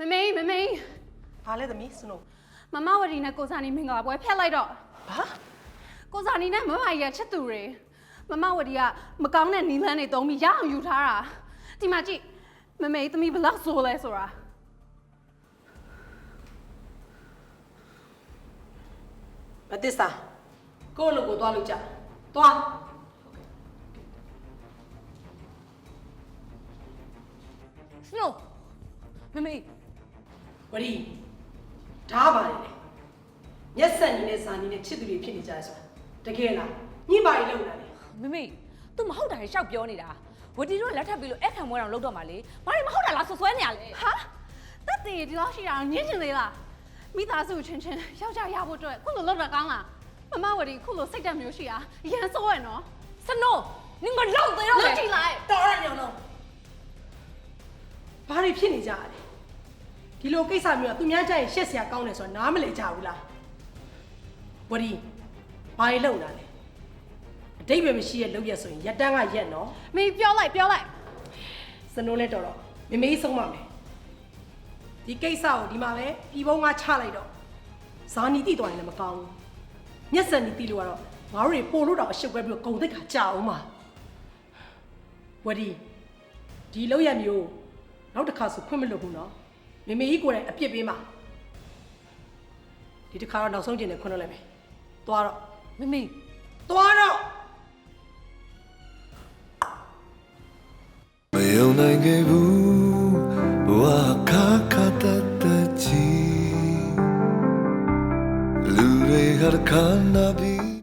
မမေမမေဘာလဲသမီးစနိုမမဝရီနဲ့ကိုစာနီမင်္ဂလာပွဲဖျက်လိုက်တော့ဘာကိုစာနီနဲ့မမကြီးကချစ်သူတွေမမဝရီကမကောင်းတဲ့နီလန်းတွေတုံးပြီးရအောင်ယူထားတာဒီမှာကြည့်မမေသမီးဘယ်လောက်ဆိုးလဲဆိုတာမသစ္စာကိုယ့်လူကိုသွားလို့ကြသွားစနိုမမေ ဝရီဓားပါလေမျက်စက်ညီနဲ့စာညီနဲ့ချစ်သူတွေဖြစ်နေကြတယ်ဆိုတာတကယ်လားညှိပါရီလုံလာလေမမေ तू မဟုတ်တာရှောက်ပြောနေတာဝတီတို့လက်ထပ်ပြီးလို့အခမ်းမွဲအောင်လုပ်တော့မှလေဘာတွေမဟုတ်တာလားဆွဆွဲနေရလဲဟာတက်တည်ဒီလောက်ရှိတာညင်းချင်သေးလားမိသားစုချင်းချင်းယောက်ျားရဖို့အတွက်ခုလိုလုပ်တာကောင်းလားမမဝရီခုလိုစိတ်ဓာတ်မျိုးရှိတာအရန်ဆိုးရနော်စနိုနင်ကလောက်သေးတော့လောက်ကြည့်လိုက်တော်ရညောင်းတော့ဘာတွေဖြစ်နေကြလဲ ဒီလိုကိစ္စမျိုးကသူများကြရင်ရှက်စရာကောင်းတယ်ဆိုတာနားမလည်ကြဘူးလားဝရီဘာတွေလုံလာလဲအတိတ်ပဲမရှိရဲ့လုံရက်ဆိုရင်ရက်တန်းကရက်နော်မေပြောလိုက်ပြောလိုက်စနိုးလဲတော်တော့မမေးဆုံးပါမယ်ဒီကိစ္စကိုဒီမှာပဲပြည်ပုံးကချလိုက်တော့ဇာနီတိတော်ရင်လည်းမကောင်းဘူးမျက်စံနီတိလို့ကတော့ငါတို့တွေပို့လို့တော့အရှုပ်ပဲပြီးတော့ဂုံတိတ်ခါကြာအောင်ပါဝဒီဒီလောက်ရမျိုးနောက်တစ်ခါဆိုခွင့်မလွတ်ဘူးနော် မေမေကြီးကိုယ်တိုင်အပြစ်ပေးမှာဒီတစ်ခါတော့နောက်ဆုံးကျင်တယ်ခွန်းတော့လိုက်မယ်သွားတော့မေမေသွားတော့မယုံနိုင်ခဲ့ဘူးဘဝခါခါတတ်တတ်ချီလူတွေကခါနာပြီ